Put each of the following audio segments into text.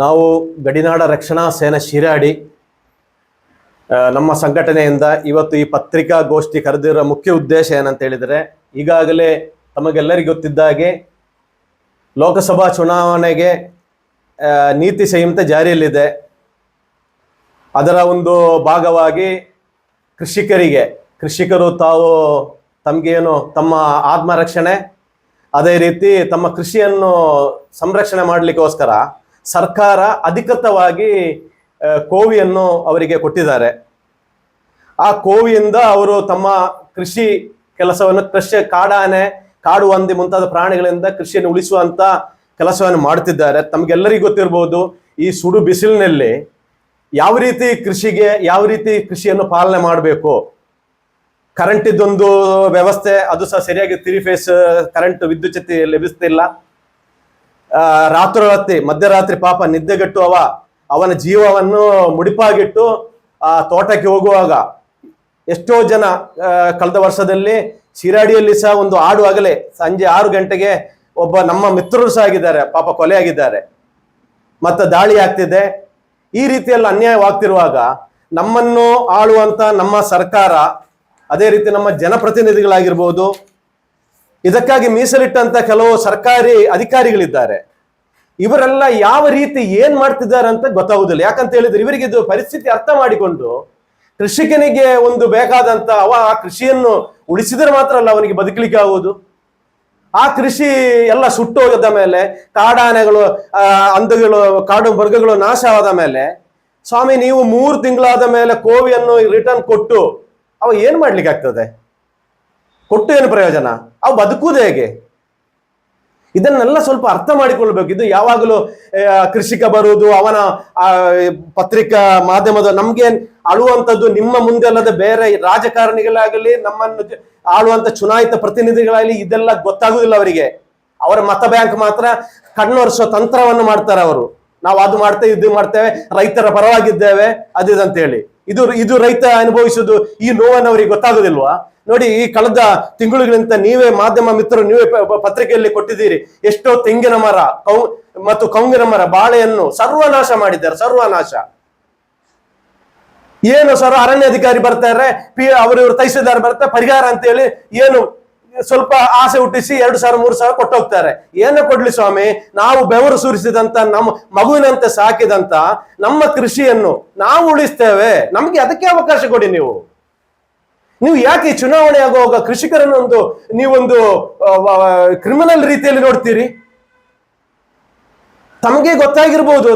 ನಾವು ಗಡಿನಾಡ ರಕ್ಷಣಾ ಸೇನೆ ಶಿರಾಡಿ ನಮ್ಮ ಸಂಘಟನೆಯಿಂದ ಇವತ್ತು ಈ ಪತ್ರಿಕಾಗೋಷ್ಠಿ ಕರೆದಿರೋ ಮುಖ್ಯ ಉದ್ದೇಶ ಏನಂತ ಹೇಳಿದರೆ, ಈಗಾಗಲೇ ತಮಗೆಲ್ಲರಿಗೂ ಗೊತ್ತಿದ್ದ ಹಾಗೆ ಲೋಕಸಭಾ ಚುನಾವಣೆಗೆ ನೀತಿ ಸಂಹಿತೆ ಜಾರಿಯಲ್ಲಿದೆ. ಅದರ ಒಂದು ಭಾಗವಾಗಿ ಕೃಷಿಕರಿಗೆ, ಕೃಷಿಕರು ತಾವು ತಮಗೇನು ತಮ್ಮ ಆತ್ಮರಕ್ಷಣೆ, ಅದೇ ರೀತಿ ತಮ್ಮ ಕೃಷಿಯನ್ನು ಸಂರಕ್ಷಣೆ ಮಾಡಲಿಕ್ಕೋಸ್ಕರ ಸರ್ಕಾರ ಅಧಿಕೃತವಾಗಿ ಕೋವಿಯನ್ನು ಅವರಿಗೆ ಕೊಟ್ಟಿದ್ದಾರೆ. ಆ ಕೋವಿಯಿಂದ ಅವರು ತಮ್ಮ ಕೃಷಿ ಕೆಲಸವನ್ನು, ಕೃಷಿ ಕಾಡಾನೆ, ಕಾಡು ಹಂದಿ ಮುಂತಾದ ಪ್ರಾಣಿಗಳಿಂದ ಕೃಷಿಯನ್ನು ಉಳಿಸುವಂತ ಕೆಲಸವನ್ನು ಮಾಡುತ್ತಿದ್ದಾರೆ ತಮಗೆಲ್ಲರಿಗೂ ಗೊತ್ತಿರ್ಬೋದು, ಈ ಸುಡು ಬಿಸಿಲಿನಲ್ಲಿ ಯಾವ ರೀತಿ ಕೃಷಿಗೆ, ಯಾವ ರೀತಿ ಕೃಷಿಯನ್ನು ಪಾಲನೆ ಮಾಡಬೇಕು? ಕರೆಂಟ್ ಇದ್ದೊಂದು ವ್ಯವಸ್ಥೆ, ಅದು ಸಹ ಸರಿಯಾಗಿ ತ್ರೀ ಫೇಸ್ ಕರೆಂಟ್ ವಿದ್ಯುಚ್ಛಕ್ತಿ ಲಭಿಸ್ತಿಲ್ಲ. ರಾತ್ರೋರಾತ್ರಿ ಮಧ್ಯರಾತ್ರಿ ಪಾಪ ನಿದ್ದೆಗೆಟ್ಟು ಅವ ಅವನ ಜೀವವನ್ನು ಮುಡಿಪಾಗಿಟ್ಟು, ಆ, ತೋಟಕ್ಕೆ ಹೋಗುವಾಗ ಎಷ್ಟೋ ಜನ ಕಳೆದ ವರ್ಷದಲ್ಲಿ ಶಿರಾಡಿಯಲ್ಲಿ ಸಹ ಒಂದು ಆಡುವಾಗಲೇ ಸಂಜೆ ಆರು ಗಂಟೆಗೆ ಒಬ್ಬ ನಮ್ಮ ಮಿತ್ರರು ಸಹ ಆಗಿದ್ದಾರೆ, ಪಾಪ ಕೊಲೆಯಾಗಿದ್ದಾರೆ. ಮತ್ತೆ ದಾಳಿ ಆಗ್ತಿದೆ. ಈ ರೀತಿಯಲ್ಲಿ ಅನ್ಯಾಯವಾಗ್ತಿರುವಾಗ ನಮ್ಮನ್ನು ಆಳುವಂತ ನಮ್ಮ ಸರ್ಕಾರ, ಅದೇ ರೀತಿ ನಮ್ಮ ಜನಪ್ರತಿನಿಧಿಗಳಾಗಿರ್ಬೋದು ಇದಕ್ಕಾಗಿ ಮೀಸಲಿಟ್ಟಂತ ಕೆಲವು ಸರ್ಕಾರಿ ಅಧಿಕಾರಿಗಳಿದ್ದಾರೆ. ಇವರೆಲ್ಲ ಯಾವ ರೀತಿ ಏನ್ ಮಾಡ್ತಿದ್ದಾರೆ ಅಂತ ಗೊತ್ತಾಗುದಿಲ್ಲ. ಯಾಕಂತ ಹೇಳಿದ್ರೆ ಇವರಿಗೆ ಇದು ಪರಿಸ್ಥಿತಿ ಅರ್ಥ ಮಾಡಿಕೊಂಡು ಕೃಷಿಕನಿಗೆ ಒಂದು ಬೇಕಾದಂತ ಅವ ಆ ಕೃಷಿಯನ್ನು ಉಳಿಸಿದ್ರೆ ಮಾತ್ರ ಅಲ್ಲ ಅವನಿಗೆ ಬದುಕಲಿಕ್ಕೆ ಆಗುವುದು. ಆ ಕೃಷಿ ಎಲ್ಲ ಸುಟ್ಟೋಗದ ಮೇಲೆ ಕಾಡಾನೆಗಳು ಅಂದಗಳು ಕಾಡು ಮೃಗಗಳು ನಾಶವಾದ ಮೇಲೆ ಸ್ವಾಮಿ ನೀವು ಮೂರು ತಿಂಗಳಾದ ಮೇಲೆ ಕೋವಿಯನ್ನು ರಿಟರ್ನ್ ಕೊಟ್ಟು ಅವ ಏನ್ ಮಾಡ್ಲಿಕ್ಕೆ ಆಗ್ತದೆ? ಕೊಟ್ಟು ಏನು ಪ್ರಯೋಜನ? ಅವು ಬದುಕುವುದು ಹೇಗೆ? ಇದನ್ನೆಲ್ಲ ಸ್ವಲ್ಪ ಅರ್ಥ ಮಾಡಿಕೊಳ್ಬೇಕು. ಇದು ಯಾವಾಗಲೂ ಕೃಷಿಕ ಬರುವುದು, ಅವನ ಪತ್ರಿಕಾ ಮಾಧ್ಯಮದ ನಮ್ಗೆ ಅಳುವಂಥದ್ದು ನಿಮ್ಮ ಮುಂದೆ ಅಲ್ಲದೆ ಬೇರೆ ರಾಜಕಾರಣಿಗಳಾಗಲಿ, ನಮ್ಮನ್ನು ಆಳುವಂತ ಚುನಾಯಿತ ಪ್ರತಿನಿಧಿಗಳಾಗಲಿ, ಇದೆಲ್ಲ ಗೊತ್ತಾಗುದಿಲ್ಲ ಅವರಿಗೆ. ಅವರ ಮತ ಬ್ಯಾಂಕ್ ಮಾತ್ರ ಕಣ್ಣೊರೆಸುವ ತಂತ್ರವನ್ನು ಮಾಡ್ತಾರೆ ಅವರು. ನಾವು ಅದು ಮಾಡ್ತೇವೆ, ಇದು ಮಾಡ್ತೇವೆ, ರೈತರ ಪರವಾಗಿದ್ದೇವೆ ಅದಿದಂತ ಹೇಳಿ ಇದು ಇದು ರೈತ ಅನುಭವಿಸುವುದು ಈ ನೋವನ್ನು ಅವರಿಗೆ ಗೊತ್ತಾಗುದಿಲ್ವಾ ನೋಡಿ, ಈ ಕಳೆದ ತಿಂಗಳುಗಳಿಂದ ನೀವೇ ಮಾಧ್ಯಮ ಮಿತ್ರರು, ನೀವೇ ಪತ್ರಿಕೆಯಲ್ಲಿ ಕೊಟ್ಟಿದ್ದೀರಿ. ಎಷ್ಟೋ ತೆಂಗಿನ ಮರ, ಕೌ, ಮತ್ತು ಕೌಂಗಿನ ಮರ, ಬಾಳೆಯನ್ನು ಸರ್ವನಾಶ ಮಾಡಿದ್ದಾರೆ, ಸರ್ವನಾಶ. ಏನು ಸರ್ ಅರಣ್ಯ ಅಧಿಕಾರಿ ಬರ್ತಾರೆ ಪಿ, ಅವರು ಇವರು ತಹಸೀಲ್ದಾರ್ ಬರ್ತಾರೆ ಪರಿಹಾರ ಅಂತ ಹೇಳಿ ಏನು ಸ್ವಲ್ಪ ಆಸೆ ಹುಟ್ಟಿಸಿ ಎರಡು ಸಾವಿರ, ಮೂರು ಸಾವಿರ ಕೊಟ್ಟು ಹೋಗ್ತಾರೆ ಏನು ಕೊಡ್ಲಿ ಸ್ವಾಮಿ, ನಾವು ಬೆವರು ಸುರಿಸಿದಂತ, ನಮ್ಮ ಮಗುವಿನಂತೆ ಸಾಕಿದಂತ, ನಮ್ಮ ಕೃಷಿಯನ್ನು ನಾವು ಉಳಿಸ್ತೇವೆ. ನಮ್ಗೆ ಅದಕ್ಕೆ ಅವಕಾಶ ಕೊಡಿ ನೀವು. ನೀವು ಯಾಕೆ ಚುನಾವಣೆ ಆಗುವಾಗ ಕೃಷಿಕರನ್ನು ಒಂದು ನೀವೊಂದು ಕ್ರಿಮಿನಲ್ ರೀತಿಯಲ್ಲಿ ನೋಡ್ತೀರಿ? ತಮಗೆ ಗೊತ್ತಾಗಿರ್ಬೋದು.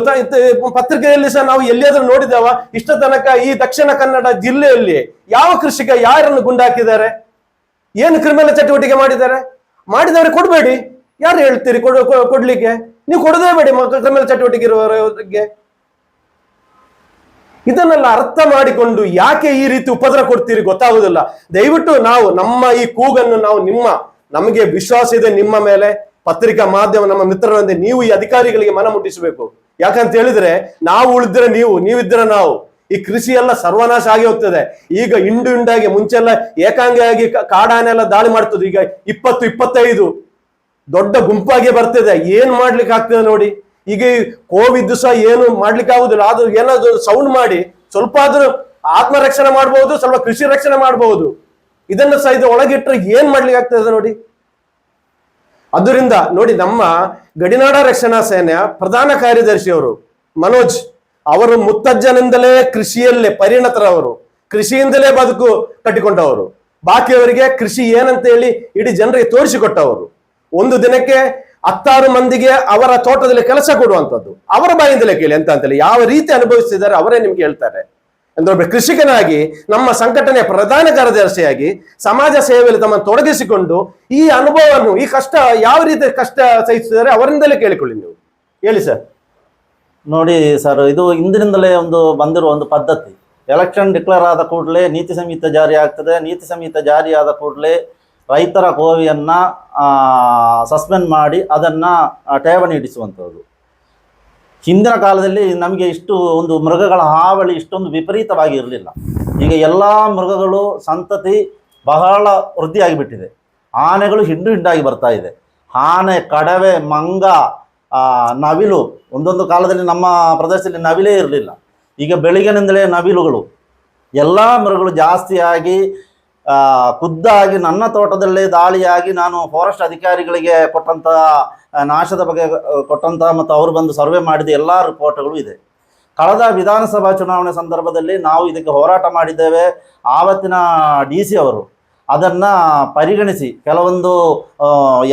ಪತ್ರಿಕೆಯಲ್ಲಿ ಸಹ ನಾವು ಎಲ್ಲಿಯಾದ್ರೂ ನೋಡಿದಾವ ಇಷ್ಟ ತನಕ ಈ ದಕ್ಷಿಣ ಕನ್ನಡ ಜಿಲ್ಲೆಯಲ್ಲಿ ಯಾವ ಕೃಷಿಕ ಯಾರನ್ನು ಗುಂಡಾಕಿದ್ದಾರೆ? ಏನು ಕ್ರಿಮಿನಲ್ ಚಟುವಟಿಕೆ ಮಾಡಿದ್ದಾರೆ? ಮಾಡಿದವರು ಕೊಡಬೇಡಿ. ಯಾರು ಹೇಳ್ತೀರಿ ಕೊಡ್ ಕೊಡ್ಲಿಕ್ಕೆ? ನೀವು ಕೊಡದೇ ಬೇಡಿ ಕ್ರಿಮಿನಲ್ ಚಟುವಟಿಕೆ ಇರುವವರಿಗೆ. ಇದನ್ನೆಲ್ಲ ಅರ್ಥ ಮಾಡಿಕೊಂಡು ಯಾಕೆ ಈ ರೀತಿ ಉಪದ್ರ ಕೊಡ್ತೀರಿ ಗೊತ್ತಾಗುದಿಲ್ಲ. ದಯವಿಟ್ಟು ನಾವು ನಮ್ಮ ಈ ಕೂಗನ್ನು ನಾವು ನಿಮ್ಮ, ನಮಗೆ ವಿಶ್ವಾಸ ಇದೆ ನಿಮ್ಮ ಮೇಲೆ. ಪತ್ರಿಕಾ ಮಾಧ್ಯಮ ನಮ್ಮ ಮಿತ್ರರಂತೆ ನೀವು ಈ ಅಧಿಕಾರಿಗಳಿಗೆ ಮನ ಮುಟ್ಟಿಸಬೇಕು. ಯಾಕಂತ ಹೇಳಿದ್ರೆ, ನಾವು ಉಳಿದ್ರೆ ನೀವು ನೀವಿದ್ರೆ ನಾವು, ಈ ಕೃಷಿ ಎಲ್ಲ ಸರ್ವನಾಶ ಆಗಿ ಹೋಗ್ತದೆ. ಈಗ ಇಂಡು ಇಂಡಾಗಿ ಮುಂಚೆಲ್ಲ ಏಕಾಂಗಿಯಾಗಿ ಕಾಡಾನೆಲ್ಲ ದಾಳಿ ಮಾಡ್ತದೆ ಈಗ ಇಪ್ಪತ್ತು, ಇಪ್ಪತ್ತೈದು ದೊಡ್ಡ ಗುಂಪಾಗಿ ಬರ್ತಿದೆ. ಏನ್ ಮಾಡ್ಲಿಕ್ಕೆ ಆಗ್ತದೆ ನೋಡಿ. ಈಗ ಕೋವಿದ್ ಸಹ ಏನು ಮಾಡ್ಲಿಕ್ಕೆ ಆಗುದಿಲ್ಲ. ಆದ್ರೂ ಏನಾದ್ರು ಸೌಂಡ್ ಮಾಡಿ, ಸ್ವಲ್ಪ ಆದ್ರೂ ಆತ್ಮರಕ್ಷಣೆ ಮಾಡಬಹುದು ಸ್ವಲ್ಪ ಕೃಷಿ ರಕ್ಷಣೆ ಮಾಡಬಹುದು ಇದನ್ನ ಸಹ ಇದು ಒಳಗಿಟ್ರೆ ಏನ್ ಮಾಡ್ಲಿಕ್ಕೆ ಆಗ್ತದೆ ನೋಡಿ. ಅದರಿಂದ ನೋಡಿ ನಮ್ಮ ಗಡಿನಾಡ ರಕ್ಷಣಾ ಸೇನೆಯ ಪ್ರಧಾನ ಕಾರ್ಯದರ್ಶಿಯವರು ಮನೋಜ್, ಅವರು ಮುತ್ತಜ್ಜನಿಂದಲೇ ಕೃಷಿಯಲ್ಲೇ ಪರಿಣತರವರು. ಕೃಷಿಯಿಂದಲೇ ಬದುಕು ಕಟ್ಟಿಕೊಂಡವರು. ಬಾಕಿಯವರಿಗೆ ಕೃಷಿ ಏನಂತ ಹೇಳಿ ಇಡೀ ಜನರಿಗೆ ತೋರಿಸಿಕೊಟ್ಟವರು. ಒಂದು ದಿನಕ್ಕೆ ಹತ್ತಾರು ಮಂದಿಗೆ ಅವರ ತೋಟದಲ್ಲಿ ಕೆಲಸ ಕೊಡುವಂಥದ್ದು. ಅವರ ಬಾಯಿಂದಲೇ ಕೇಳಿ ಎಂತ ಅಂತೇಳಿ, ಯಾವ ರೀತಿ ಅನುಭವಿಸ್ತಿದ್ದಾರೆ ಅವರೇ ನಿಮ್ಗೆ ಹೇಳ್ತಾರೆ. ಅಂದ್ರೆ ಒಬ್ಬ ಕೃಷಿಕನಾಗಿ, ನಮ್ಮ ಸಂಘಟನೆಯ ಪ್ರಧಾನ ಕಾರ್ಯದರ್ಶಿಯಾಗಿ, ಸಮಾಜ ಸೇವೆಯಲ್ಲಿ ತಮ್ಮನ್ನು ತೊಡಗಿಸಿಕೊಂಡು ಈ ಅನುಭವವನ್ನು, ಈ ಕಷ್ಟ ಯಾವ ರೀತಿ ಕಷ್ಟ ಸಹಿಸಿದ್ದಾರೆ ಅವರಿಂದಲೇ ಕೇಳಿಕೊಳ್ಳಿ ನೀವು. ಹೇಳಿ ಸರ್. ನೋಡಿ ಸರ್, ಇದು ಇಂದಿನಿಂದಲೇ ಒಂದು ಬಂದಿರುವ ಒಂದು ಪದ್ಧತಿ. ಎಲೆಕ್ಷನ್ ಡಿಕ್ಲೇರ್ ಆದ ಕೂಡಲೇ ನೀತಿ ಸಂಹಿತೆ ಜಾರಿ ಆಗ್ತದೆ. ನೀತಿ ಸಂಹಿತೆ ಜಾರಿ ಆದ ಕೂಡಲೇ ರೈತರ ಕೋವಿಯನ್ನು ಸಸ್ಪೆಂಡ್ ಮಾಡಿ ಅದನ್ನು ಠೇವಣಿ ಇಡಿಸುವಂಥದ್ದು. ಹಿಂದಿನ ಕಾಲದಲ್ಲಿ ನಮಗೆ ಇಷ್ಟು ಒಂದು ಮೃಗಗಳ ಹಾವಳಿ ಇಷ್ಟೊಂದು ವಿಪರೀತವಾಗಿ ಇರಲಿಲ್ಲ ಈಗ ಎಲ್ಲ ಮೃಗಗಳು ಸಂತತಿ ಬಹಳ ವೃದ್ಧಿಯಾಗಿಬಿಟ್ಟಿದೆ. ಆನೆಗಳು ಹಿಂಡು ಹಿಂಡಾಗಿ ಬರ್ತಾ ಇದೆ. ಆನೆ, ಕಡವೆ, ಮಂಗ ನವಿಲು, ಒಂದೊಂದು ಕಾಲದಲ್ಲಿ ನಮ್ಮ ಪ್ರದೇಶದಲ್ಲಿ ನವಿಲೇ ಇರಲಿಲ್ಲ. ಈಗ ಬೆಳಿಗ್ಗೆನಿಂದಲೇ ನವಿಲುಗಳು. ಎಲ್ಲ ಮೃಗಗಳು ಜಾಸ್ತಿಯಾಗಿ ಖುದ್ದಾಗಿ ನನ್ನ ತೋಟದಲ್ಲೇ ದಾಳಿಯಾಗಿ ನಾನು ಫಾರೆಸ್ಟ್ ಅಧಿಕಾರಿಗಳಿಗೆ ಕೊಟ್ಟಂಥ ನಾಶದ ಬಗ್ಗೆ ಕೊಟ್ಟಂಥ ಮತ್ತು ಅವರು ಬಂದು ಸರ್ವೆ ಮಾಡಿದ ಎಲ್ಲ ರಿಪೋರ್ಟ್ಗಳು ಇದೆ. ಕಳೆದ ವಿಧಾನಸಭಾ ಚುನಾವಣೆ ಸಂದರ್ಭದಲ್ಲಿ ನಾವು ಇದಕ್ಕೆ ಹೋರಾಟ ಮಾಡಿದ್ದೇವೆ. ಆವತ್ತಿನ ಡಿ ಸಿ ಅವರು ಅದನ್ನು ಪರಿಗಣಿಸಿ ಕೆಲವೊಂದು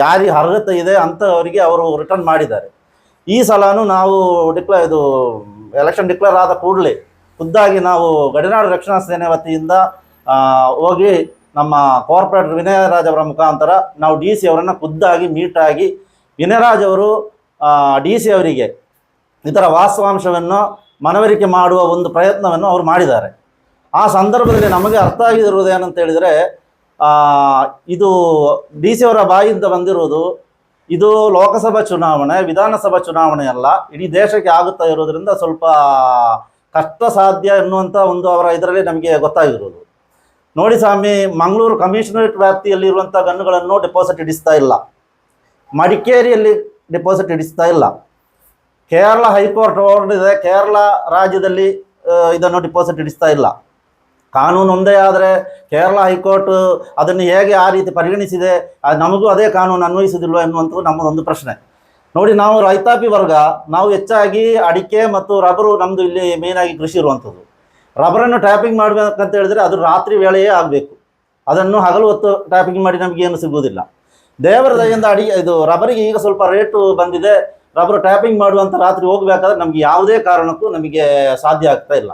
ಯಾರಿ ಯಾರಿಗೆ ಅರ್ಹತೆ ಇದೆ ಅಂಥವರಿಗೆ ಅವರು ರಿಟರ್ನ್ ಮಾಡಿದ್ದಾರೆ. ಈ ಸಲನೂ ನಾವು ಡಿಕ್ಲ ಇದು ಎಲೆಕ್ಷನ್ ಡಿಕ್ಲೇರ್ ಆದ ಕೂಡಲೇ ಖುದ್ದಾಗಿ ನಾವು ಗಡಿನಾಡು ರಕ್ಷಣಾ ಸೇನೆ ವತಿಯಿಂದ ಹೋಗಿ ನಮ್ಮ ಕಾರ್ಪೊರೇಟರ್ ವಿನಯರಾಜ್ ಅವರ ಮುಖಾಂತರ ನಾವು ಡಿ ಸಿ ಅವರನ್ನು ಖುದ್ದಾಗಿ ಮೀಟಾಗಿ ವಿನಯರಾಜ್ ಅವರು ಡಿ ಸಿ ಅವರಿಗೆ ಇದರ ವಾಸ್ತವಾಂಶವನ್ನು ಮನವರಿಕೆ ಮಾಡುವ ಒಂದು ಪ್ರಯತ್ನವನ್ನು ಅವರು ಮಾಡಿದ್ದಾರೆ. ಆ ಸಂದರ್ಭದಲ್ಲಿ ನಮಗೆ ಅರ್ಥ ಆಗಿರುವುದು ಏನಂತ ಹೇಳಿದರೆ ಇದು ಡಿ ಸಿ ಅವರ ಬಾಯಿಂದ ಬಂದಿರುವುದು ಇದು ಲೋಕಸಭಾ ಚುನಾವಣೆ, ವಿಧಾನಸಭಾ ಚುನಾವಣೆ ಅಲ್ಲ, ಇಡೀ ದೇಶಕ್ಕೆ ಆಗುತ್ತಾ ಇರೋದರಿಂದ ಸ್ವಲ್ಪ ಕಷ್ಟ ಸಾಧ್ಯ ಎನ್ನುವಂಥ ಒಂದು ಅವರ ಇದರಲ್ಲಿ ನಮಗೆ ಗೊತ್ತಾಗಿರೋದು ನೋಡಿ ಸ್ವಾಮಿ, ಮಂಗಳೂರು ಕಮಿಷನರೇಟ್ ವ್ಯಾಪ್ತಿಯಲ್ಲಿರುವಂಥ ಗನ್ನುಗಳನ್ನು ಡೆಪಾಸಿಟ್ ಇಡಿಸ್ತಾ ಇಲ್ಲ. ಮಡಿಕೇರಿಯಲ್ಲಿ ಡೆಪಾಸಿಟ್ ಇಡಿಸ್ತಾ ಇಲ್ಲ. ಕೇರಳ ಹೈಕೋರ್ಟ್ ಹೊರಡಿದೆ ಕೇರಳ ರಾಜ್ಯದಲ್ಲಿ ಇದನ್ನು ಡಿಪಾಸಿಟ್ ಇಡಿಸ್ತಾ ಇಲ್ಲ. ಕಾನೂನು ಒಂದೇ ಆದರೆ ಕೇರಳ ಹೈಕೋರ್ಟ್ ಅದನ್ನು ಹೇಗೆ ಆ ರೀತಿ ಪರಿಗಣಿಸಿದೆ ನಮಗೂ ಅದೇ ಕಾನೂನು ಅನ್ವಯಿಸುವುದಿಲ್ಲ ಎನ್ನುವಂಥದ್ದು ನಮ್ಮದೊಂದು ಪ್ರಶ್ನೆ. ನೋಡಿ, ನಾವು ರೈತಾಪಿ ವರ್ಗ, ನಾವು ಹೆಚ್ಚಾಗಿ ಅಡಿಕೆ ಮತ್ತು ರಬ್ಬರು ನಮ್ಮದು ಇಲ್ಲಿ ಮೇನಾಗಿ ಕೃಷಿ ಇರುವಂಥದ್ದು. ರಬ್ಬರನ್ನು ಟ್ಯಾಪಿಂಗ್ ಮಾಡಬೇಕಂತ ಹೇಳಿದ್ರೆ ಅದು ರಾತ್ರಿ ವೇಳೆಯೇ ಆಗಬೇಕು. ಅದನ್ನು ಹಗಲು ಹೊತ್ತು ಟ್ಯಾಪಿಂಗ್ ಮಾಡಿ ನಮಗೆ ಏನು ಸಿಗುವುದಿಲ್ಲ. ದೇವರ ದಯಿಂದ ಅಡಿಗೆ ಇದು ರಬ್ಬರಿಗೆ ಈಗ ಸ್ವಲ್ಪ ರೇಟು ಬಂದಿದೆ. ರಬ್ಬರ್ ಟ್ಯಾಪಿಂಗ್ ಮಾಡುವಂಥ ರಾತ್ರಿ ಹೋಗಬೇಕಾದ್ರೆ ನಮಗೆ ಯಾವುದೇ ಕಾರಣಕ್ಕೂ ನಮಗೆ ಸಾಧ್ಯ ಆಗ್ತಾ ಇಲ್ಲ.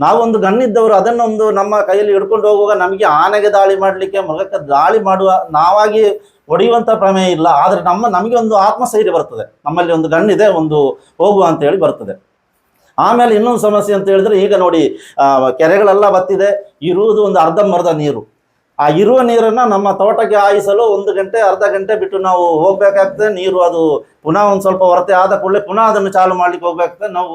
ನಾವೊಂದು ಗಣ್ಣಿದ್ದವರು ಅದನ್ನೊಂದು ನಮ್ಮ ಕೈಯಲ್ಲಿ ಹಿಡ್ಕೊಂಡು ಹೋಗುವಾಗ ನಮಗೆ ಆನೆಗೆ ದಾಳಿ ಮಾಡಲಿಕ್ಕೆ, ಮೃಗಕ್ಕೆ ದಾಳಿ ಮಾಡುವ ನಾವಾಗಿ ಹೊಡೆಯುವಂಥ ಪ್ರಮೇಯ ಇಲ್ಲ. ಆದರೆ ನಮ್ಮ, ನಮಗೆ ಒಂದು ಆತ್ಮಸ್ಥೈರ್ಯ ಬರ್ತದೆ. ನಮ್ಮಲ್ಲಿ ಒಂದು ಗಣ್ಣಿದೆ, ಒಂದು ಹೋಗುವ ಅಂತೇಳಿ ಬರ್ತದೆ. ಆಮೇಲೆ ಇನ್ನೊಂದು ಸಮಸ್ಯೆ ಅಂತ ಹೇಳಿದ್ರೆ, ಈಗ ನೋಡಿ ಕೆರೆಗಳೆಲ್ಲ ಬತ್ತಿದೆ, ಇರುವುದು ಒಂದು ಅರ್ಧಂಬರ್ಧ ನೀರು. ಆ ಇರುವ ನೀರನ್ನು ನಮ್ಮ ತೋಟಕ್ಕೆ ಹಾಯಿಸಲು ಒಂದು ಗಂಟೆ, ಅರ್ಧ ಗಂಟೆ ಬಿಟ್ಟು ನಾವು ಹೋಗ್ಬೇಕಾಗ್ತದೆ. ನೀರು ಅದು ಪುನಃ ಒಂದು ಸ್ವಲ್ಪ ಹೊರತೆ ಆದ ಕೂಡಲೇ ಪುನಃ ಅದನ್ನು ಚಾಲು ಮಾಡ್ಲಿಕ್ಕೆ ಹೋಗ್ಬೇಕಾಗ್ತದೆ. ನಾವು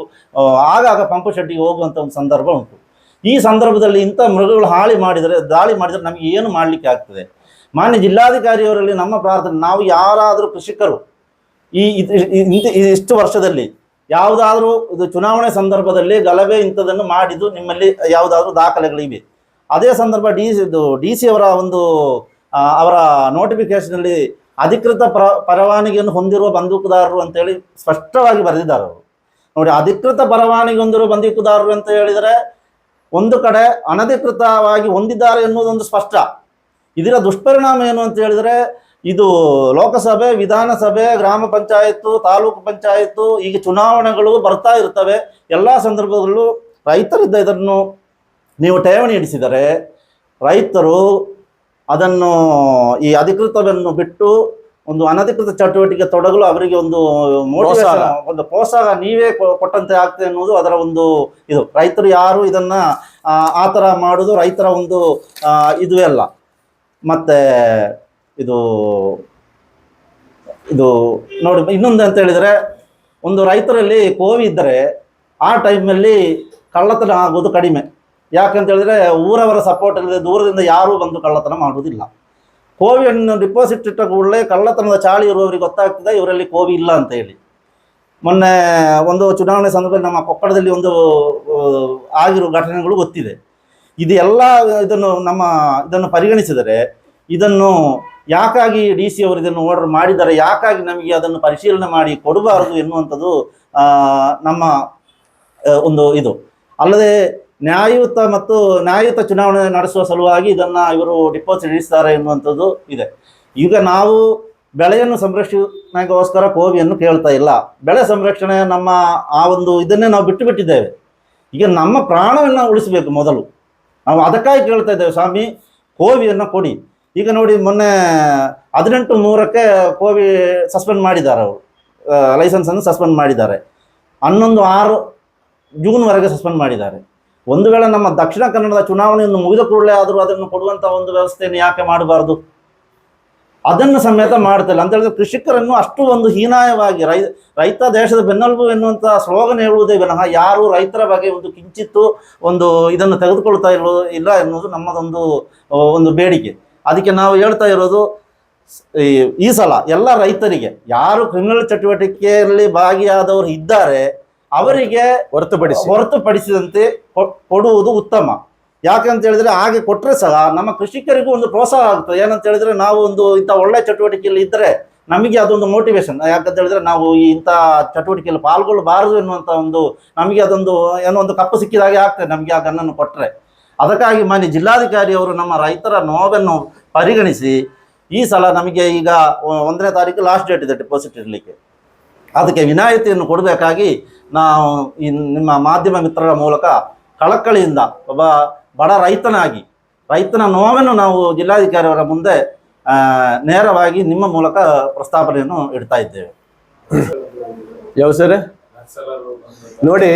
ಆಗಾಗ ಪಂಪು ಶೆಟ್ಟಿಗೆ ಹೋಗುವಂಥ ಒಂದು ಸಂದರ್ಭ ಉಂಟು. ಈ ಸಂದರ್ಭದಲ್ಲಿ ಇಂಥ ಮೃಗಗಳು ಹಾಳಿ ಮಾಡಿದರೆ, ದಾಳಿ ಮಾಡಿದರೆ ನಮಗೆ ಏನು ಮಾಡಲಿಕ್ಕೆ ಆಗ್ತದೆ? ಮಾನ್ಯ ಜಿಲ್ಲಾಧಿಕಾರಿಯವರಲ್ಲಿ ನಮ್ಮ ಪ್ರಾರ್ಥನೆ, ನಾವು ಯಾರಾದರೂ ಕೃಷಿಕರು ಈ, ಇಷ್ಟು ವರ್ಷದಲ್ಲಿ ಯಾವುದಾದ್ರೂ ಇದು ಚುನಾವಣೆ ಸಂದರ್ಭದಲ್ಲಿ ಗಲಭೆ ಇಂಥದನ್ನು ಮಾಡಿದ್ದು ನಿಮ್ಮಲ್ಲಿ ಯಾವುದಾದ್ರೂ ದಾಖಲೆಗಳಿವೆ. ಅದೇ ಸಂದರ್ಭ ಡಿ ಇದು ಡಿ ಸಿ ಅವರ ಒಂದು ಅವರ ನೋಟಿಫಿಕೇಶನಲ್ಲಿ ಅಧಿಕೃತ ಪ್ರ, ಪರವಾನಗಿಯನ್ನು ಹೊಂದಿರುವ ಬಂದೂಕುದಾರರು ಅಂತೇಳಿ ಸ್ಪಷ್ಟವಾಗಿ ಬರೆದಿದ್ದಾರೆ ಅವರು. ನೋಡಿ, ಅಧಿಕೃತ ಪರವಾನಗಿ ಹೊಂದಿರುವ ಬಂದೂಕುದಾರರು ಅಂತ ಹೇಳಿದರೆ ಒಂದು ಕಡೆ ಅನಧಿಕೃತವಾಗಿ ಹೊಂದಿದ್ದಾರೆ ಎನ್ನುವುದೊಂದು ಸ್ಪಷ್ಟ. ಇದರ ದುಷ್ಪರಿಣಾಮ ಏನು ಅಂತ ಹೇಳಿದರೆ ಇದು ಲೋಕಸಭೆ ವಿಧಾನಸಭೆ ಗ್ರಾಮ ಪಂಚಾಯತ್ತು ತಾಲೂಕು ಪಂಚಾಯತ್ತು ಈಗ ಚುನಾವಣೆಗಳು ಬರ್ತಾ ಇರ್ತವೆ. ಎಲ್ಲ ಸಂದರ್ಭದಲ್ಲೂ ರೈತರಿದ್ದ ಇದನ್ನು ನೀವು ಠೇವಣಿ ಇಡಿಸಿದರೆ ರೈತರು ಅದನ್ನು ಈ ಅಧಿಕೃತವನ್ನು ಬಿಟ್ಟು ಒಂದು ಅನಧಿಕೃತ ಚಟುವಟಿಕೆ ತೊಡಗಲು ಅವರಿಗೆ ಒಂದು ಪ್ರೋತ್ಸಾಹ. ಒಂದು ಪ್ರೋತ್ಸಾಹ ನೀವೇ ಕೊ- ಕೊಟ್ಟಂತೆ ಆಗ್ತದೆ ಅನ್ನೋದು ಅದರ ಒಂದು ಇದು. ರೈತರು ಯಾರು ಇದನ್ನ ಆ, ಥರ ಮಾಡೋದು ರೈತರ ಒಂದು ಇದುವೇ ಅಲ್ಲ. ಮತ್ತೆ ಇದು ಇದು ನೋಡಿ, ಇನ್ನೊಂದು ಅಂತ ಹೇಳಿದರೆ, ಒಂದು ರೈತರಲ್ಲಿ ಕೋವಿ ಇದ್ದರೆ ಆ ಟೈಮಲ್ಲಿ ಕಳ್ಳತನ ಆಗೋದು ಕಡಿಮೆ. ಯಾಕಂತ ಹೇಳಿದ್ರೆ, ಊರವರ ಸಪೋರ್ಟ್ ಇಲ್ಲದೆ ದೂರದಿಂದ ಯಾರೂ ಬಂದು ಕಳ್ಳತನ ಮಾಡುವುದಿಲ್ಲ. ಕೋವಿಯನ್ನು ಡಿಪಾಸಿಟ್ ಇಟ್ಟ ಕೂಡಲೇ ಕಳ್ಳತನದ ಚಾಳಿ ಇರುವವರಿಗೆ ಗೊತ್ತಾಗ್ತದೆ, ಇವರಲ್ಲಿ ಕೋವಿ ಇಲ್ಲ ಅಂತ ಹೇಳಿ. ಮೊನ್ನೆ ಒಂದು ಚುನಾವಣೆ ಸಂದರ್ಭದಲ್ಲಿ ನಮ್ಮ ಕೊಪ್ಪಳದಲ್ಲಿ ಒಂದು ಆಗಿರುವ ಆಗಿರೋ ಘಟನೆಗಳು ಗೊತ್ತಿದೆ. ಇದೆಲ್ಲ ಇದನ್ನು ನಮ್ಮ, ಇದನ್ನು ಪರಿಗಣಿಸಿದರೆ ಇದನ್ನು ಯಾಕಾಗಿ ಡಿ ಸಿ ಅವರು ಇದನ್ನು ಆರ್ಡರ್ ಮಾಡಿದ್ದಾರೆ? ಯಾಕಾಗಿ ನಮಗೆ ಅದನ್ನು ಪರಿಶೀಲನೆ ಮಾಡಿ ಕೊಡಬಾರದು ಎನ್ನುವಂಥದ್ದು ನಮ್ಮ ಒಂದು ಇದು. ಅಲ್ಲದೆ ನ್ಯಾಯಯುತ ಮತ್ತು ನ್ಯಾಯಯುತ ಚುನಾವಣೆ ನಡೆಸುವ ಸಲುವಾಗಿ ಇದನ್ನು ಇವರು ಡಿಪಾಸಿಟ್ ಇಡಿಸ್ತಾರೆ ಎನ್ನುವಂಥದ್ದು ಇದೆ. ಈಗ ನಾವು ಬೆಳೆಯನ್ನು ಸಂರಕ್ಷಣೆಗೋಸ್ಕರ ಕೋವಿಯನ್ನು ಕೇಳ್ತಾ ಇಲ್ಲ. ಬೆಳೆ ಸಂರಕ್ಷಣೆ ನಮ್ಮ ಆ ಒಂದು ಇದನ್ನೇ ನಾವು ಬಿಟ್ಟು ಬಿಟ್ಟಿದ್ದೇವೆ. ಈಗ ನಮ್ಮ ಪ್ರಾಣವನ್ನು ಉಳಿಸಬೇಕು ಮೊದಲು. ನಾವು ಅದಕ್ಕಾಗಿ ಕೇಳ್ತಾ ಇದ್ದೇವೆ, ಸ್ವಾಮಿ, ಕೋವಿಯನ್ನು ಕೊಡಿ. ಈಗ ನೋಡಿ ಮೊನ್ನೆ ಹದಿನೆಂಟು ಮೂರಕ್ಕೆ ಕೋವಿ ಸಸ್ಪೆಂಡ್ ಮಾಡಿದ್ದಾರೆ ಅವರು. ಲೈಸೆನ್ಸನ್ನು ಸಸ್ಪೆಂಡ್ ಮಾಡಿದ್ದಾರೆ. ಹನ್ನೊಂದು ಆರು ಜೂನ್ವರೆಗೆ ಸಸ್ಪೆಂಡ್ ಮಾಡಿದ್ದಾರೆ. ಒಂದು ವೇಳೆ ನಮ್ಮ ದಕ್ಷಿಣ ಕನ್ನಡದ ಚುನಾವಣೆಯನ್ನು ಮುಗಿದ ಕೂಡಲೇ ಆದರೂ ಅದನ್ನು ಕೊಡುವಂಥ ಒಂದು ವ್ಯವಸ್ಥೆಯನ್ನು ಯಾಕೆ ಮಾಡಬಾರ್ದು? ಅದನ್ನು ಸಮೇತ ಮಾಡ್ತಿಲ್ಲ. ಅಂತ ಹೇಳಿದ್ರೆ ಕೃಷಿಕರನ್ನು ಅಷ್ಟು ಒಂದು ಹೀನಾಯವಾಗಿ ರೈ, ರೈತ ದೇಶದ ಬೆನ್ನೆಲುಬು ಎನ್ನುವಂಥ ಸ್ಲೋಗನ್ ಹೇಳುವುದೇ ವಿನಃ ಯಾರು ರೈತರ ಬಗ್ಗೆ ಒಂದು ಕಿಂಚಿತ್ತು ಒಂದು ಇದನ್ನು ತೆಗೆದುಕೊಳ್ತಾ ಇರೋ, ಇಲ್ಲ ಎನ್ನುವುದು ನಮ್ಮದೊಂದು, ಒಂದು ಬೇಡಿಕೆ. ಅದಕ್ಕೆ ನಾವು ಹೇಳ್ತಾ ಇರೋದು ಈ ಈ ಸಲ ಎಲ್ಲ ರೈತರಿಗೆ ಯಾರು ಕ್ರಿಮಿನಲ್ ಚಟುವಟಿಕೆಯಲ್ಲಿ ಭಾಗಿಯಾದವರು ಇದ್ದಾರೆ ಅವರಿಗೆ ಹೊರತುಪಡಿಸಿ. ಹೊರತುಪಡಿಸಿದಂತೆ ಕೊಡುವುದು ಉತ್ತಮ. ಯಾಕಂತ ಹೇಳಿದ್ರೆ ಹಾಗೆ ಕೊಟ್ಟರೆ ಸಹ ನಮ್ಮ ಕೃಷಿಕರಿಗೂ ಒಂದು ಪ್ರೋತ್ಸಾಹ ಆಗ್ತದೆ ಏನಂತ ಹೇಳಿದ್ರೆ ನಾವು ಒಂದು ಇಂಥ ಒಳ್ಳೆ ಚಟುವಟಿಕೆಯಲ್ಲಿ ಇದ್ದರೆ ನಮಗೆ ಅದೊಂದು ಮೋಟಿವೇಶನ್ ಯಾಕಂತ ಹೇಳಿದ್ರೆ ನಾವು ಈ ಇಂಥ ಚಟುವಟಿಕೆಯಲ್ಲಿ ಪಾಲ್ಗೊಳ್ಳಬಾರದು ಎನ್ನುವಂಥ ಒಂದು ನಮಗೆ ಅದೊಂದು ಏನೋ ಒಂದು ಕಪ್ಪು ಸಿಕ್ಕಿದ ಹಾಗೆ ಆಗ್ತದೆ ನಮಗೆ ಆ ಗನ್ನನ್ನು ಕೊಟ್ಟರೆ ಅದಕ್ಕಾಗಿ ಮಾನ್ಯ ಜಿಲ್ಲಾಧಿಕಾರಿಯವರು ನಮ್ಮ ರೈತರ ನೋವನ್ನು ಪರಿಗಣಿಸಿ ಈ ಸಲ ನಮಗೆ ಈಗ ಒಂದನೇ ತಾರೀಕು ಲಾಸ್ಟ್ ಡೇಟ್ ಇದೆ ಡೆಪಾಸಿಟ್ ಇರಲಿಕ್ಕೆ ಅದಕ್ಕೆ ವಿನಾಯಿತಿಯನ್ನು ಕೊಡಬೇಕಾಗಿ ನಾವು ಈ ನಿಮ್ಮ ಮಾಧ್ಯಮ ಮಿತ್ರರ ಮೂಲಕ ಕಳಕಳಿಯಿಂದ ಒಬ್ಬ ಬಡ ರೈತನಾಗಿ, ರೈತನ ನೋವನ್ನು ನಾವು ಜಿಲ್ಲಾಧಿಕಾರಿಯವರ ಮುಂದೆ ನೇರವಾಗಿ ನಿಮ್ಮ ಮೂಲಕ ಪ್ರಸ್ತಾಪನೆಯನ್ನು ಇಡ್ತಾ ಇದ್ದೇವೆ. ಯಾವ ಸರ್? ನೋಡಿ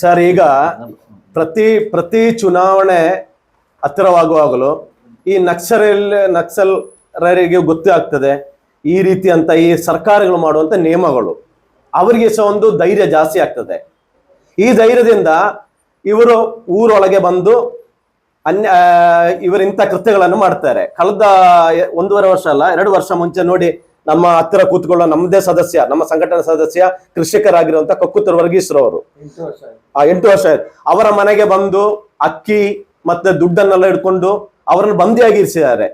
ಸರ್, ಈಗ ಪ್ರತಿ ಪ್ರತಿ ಚುನಾವಣೆ ಹತ್ತಿರವಾಗುವಾಗಲೂ ಈ ನಕ್ಸಲ್ ಗೊತ್ತೇ ಆಗ್ತದೆ ಈ ರೀತಿ ಅಂತ ಈ ಸರ್ಕಾರಗಳು ಮಾಡುವಂತ ನಿಯಮಗಳು. ಅವರಿಗೆ ಸಹ ಒಂದು ಧೈರ್ಯ ಜಾಸ್ತಿ ಆಗ್ತದೆ. ಈ ಧೈರ್ಯದಿಂದ ಇವರು ಊರೊಳಗೆ ಬಂದು ಅನ್ಯ ಇವರಿಂಥ ಕೃತ್ಯಗಳನ್ನು ಮಾಡ್ತಾರೆ. ಕಳೆದ ಒಂದೂವರೆ ವರ್ಷ ಅಲ್ಲ, ಎರಡು ವರ್ಷ ಮುಂಚೆ ನೋಡಿ ನಮ್ಮ ಹತ್ತಿರ ಕೂತ್ಕೊಳ್ಳೋ ನಮ್ಮದೇ ಸದಸ್ಯ ನಮ್ಮ ಸಂಘಟನೆ ಸದಸ್ಯ ಕೃಷಿಕರಾಗಿರುವಂತ ಕಕ್ಕುತ್ತೂರು ವರ್ಗೀಶ್ರವರು ಆ ಎಂಟು ವರ್ಷ ಆಯ್ತು. ಅವರ ಮನೆಗೆ ಬಂದು ಅಕ್ಕಿ ಮತ್ತೆ ದುಡ್ಡನ್ನೆಲ್ಲ ಇಟ್ಕೊಂಡು ಅವರನ್ನು ಬಂದಿಯಾಗಿರಿಸಿದ್ದಾರೆ.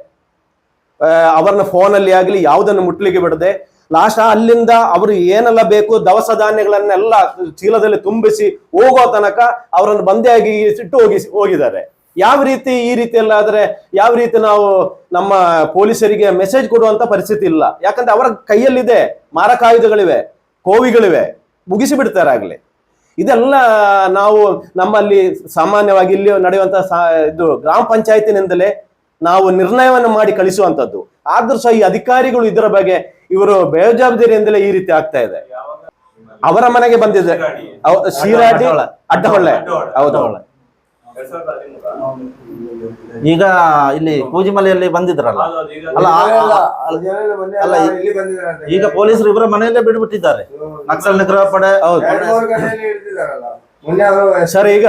ಅವರನ್ನ ಫೋನಲ್ಲಿ ಆಗಲಿ ಯಾವುದನ್ನು ಮುಟ್ಲಿಕ್ಕೆ ಬಿಡದೆ ಲಾಸ್ಟ್ ಅಲ್ಲಿಂದ ಅವರು ಏನೆಲ್ಲ ಬೇಕು ದವಸ ಧಾನ್ಯಗಳನ್ನೆಲ್ಲ ಚೀಲದಲ್ಲಿ ತುಂಬಿಸಿ ಹೋಗೋ ತನಕ ಅವರನ್ನು ಬಂದಿಯಾಗಿ ಇಟ್ಟು ಹೋಗಿ ಹೋಗಿದ್ದಾರೆ. ಯಾವ ರೀತಿ ಈ ರೀತಿ ಎಲ್ಲ ಆದ್ರೆ ಯಾವ ರೀತಿ ನಾವು ನಮ್ಮ ಪೊಲೀಸರಿಗೆ ಮೆಸೇಜ್ ಕೊಡುವಂತ ಪರಿಸ್ಥಿತಿ ಇಲ್ಲ. ಯಾಕಂದ್ರೆ ಅವರ ಕೈಯಲ್ಲಿದೆ ಮಾರಕಾಯುಧಗಳಿವೆ ಕೋವಿಗಳಿವೆ ಮುಗಿಸಿ ಬಿಡ್ತಾರೆ ಆಗ್ಲಿ. ಇದೆಲ್ಲ ನಾವು ನಮ್ಮಲ್ಲಿ ಸಾಮಾನ್ಯವಾಗಿ ಇಲ್ಲಿ ನಡೆಯುವಂತ ಇದು ಗ್ರಾಮ ಪಂಚಾಯತಿನಿಂದಲೇ ನಾವು ನಿರ್ಣಯವನ್ನು ಮಾಡಿ ಕಳಿಸುವಂತದ್ದು. ಆದ್ರೂ ಸಹ ಈ ಅಧಿಕಾರಿಗಳು ಇದರ ಬಗ್ಗೆ ಇವರು ಬೇಜವಾಬ್ದಾರಿಯಿಂದಲೇ ಈ ರೀತಿ ಆಗ್ತಾ ಇದೆ. ಅವರ ಮನೆಗೆ ಬಂದಿದೆ. ಶಿರಾಡಿ ಅಡ್ಡಹೊಳ್ಳೆ ಹೌದು. ಈಗ ಇಲ್ಲಿ ಕೂಜಿಮಲೆಯಲ್ಲಿ ಬಂದಿದ್ರಲ್ಲ? ಅಲ್ಲ ಅಲ್ಲ, ಈಗ ಪೊಲೀಸರು ಇವರ ಮನೆಯಲ್ಲೇ ಬಿಡ್ಬಿಟ್ಟಿದ್ದಾರೆ ನಕ್ಸಲ್ ನಿಗ್ರಹ ಪಡೆ ಹೌದು. ಸರ್ ಈಗ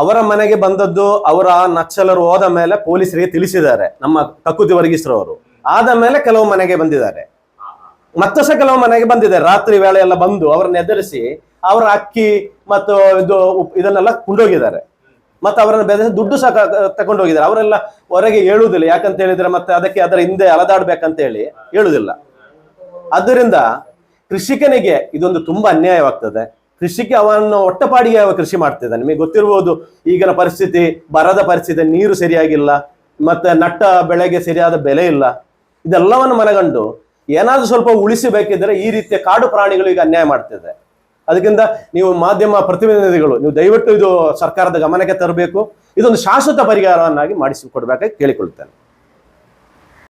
ಅವರ ಮನೆಗೆ ಬಂದದ್ದು ಅವರ ನಕ್ಸಲರು ಹೋದ ಮೇಲೆ ಪೊಲೀಸರಿಗೆ ತಿಳಿಸಿದ್ದಾರೆ ನಮ್ಮ ಕಕ್ಕುತಿ ವರ್ಗೀಸ್ರವರು ಆದ ಮೇಲೆ ಕೆಲವು ಮನೆಗೆ ಬಂದಿದ್ದಾರೆ. ಮತ್ತಷ್ಟು ಕೆಲವು ಮನೆಗೆ ಬಂದಿದ್ದಾರೆ. ರಾತ್ರಿ ವೇಳೆ ಎಲ್ಲ ಬಂದು ಅವ್ರನ್ನ ಎದುರಿಸಿ ಅವರ ಅಕ್ಕಿ ಮತ್ತು ಇದು ಇದನ್ನೆಲ್ಲ ಕೊಂಡೋಗಿದ್ದಾರೆ. ಮತ್ತೆ ಅವರನ್ನ ಬೆದರಿಸಿ ದುಡ್ಡು ಸಹ ತಗೊಂಡು ಹೋಗಿದ್ದಾರೆ. ಅವರೆಲ್ಲ ಹೊರಗೆ ಹೇಳುವುದಿಲ್ಲ. ಯಾಕಂತ ಹೇಳಿದ್ರೆ ಮತ್ತೆ ಅದಕ್ಕೆ ಅದರ ಹಿಂದೆ ಅಲದಾಡ್ಬೇಕಂತ ಹೇಳಿ ಹೇಳುವುದಿಲ್ಲ. ಆದ್ದರಿಂದ ಕೃಷಿಕನಿಗೆ ಇದೊಂದು ತುಂಬಾ ಅನ್ಯಾಯವಾಗ್ತದೆ. ಕೃಷಿಕೆ ಅವನು ಒಟ್ಟಪಾಡಿಗೆ ಅವ ಕೃಷಿ ಮಾಡ್ತಿದ್ದಾನೆ. ನಿಮಗೆ ಗೊತ್ತಿರ್ಬೋದು, ಈಗಿನ ಪರಿಸ್ಥಿತಿ, ಬರದ ಪರಿಸ್ಥಿತಿ, ನೀರು ಸರಿಯಾಗಿಲ್ಲ, ಮತ್ತೆ ನಟ್ಟ ಬೆಳೆಗೆ ಸರಿಯಾದ ಬೆಲೆ ಇಲ್ಲ. ಇದೆಲ್ಲವನ್ನು ಮನಗಂಡು ಏನಾದ್ರೂ ಸ್ವಲ್ಪ ಉಳಿಸಬೇಕಿದ್ರೆ ಈ ರೀತಿಯ ಕಾಡು ಪ್ರಾಣಿಗಳು ಈಗ ಅನ್ಯಾಯ ಮಾಡ್ತಿದೆ. ಅದಕ್ಕಿಂತ ನೀವು ಮಾಧ್ಯಮ ಪ್ರತಿನಿಧಿಗಳು, ನೀವು ದಯವಿಟ್ಟು ಇದು ಸರ್ಕಾರದ ಗಮನಕ್ಕೆ ತರಬೇಕು. ಇದೊಂದು ಶಾಶ್ವತ ಪರಿಹಾರವನ್ನಾಗಿ ಮಾಡಿಸಿಕೊಡ್ಬೇಕಾಗಿ ಕೇಳಿಕೊಳ್ತೇನೆ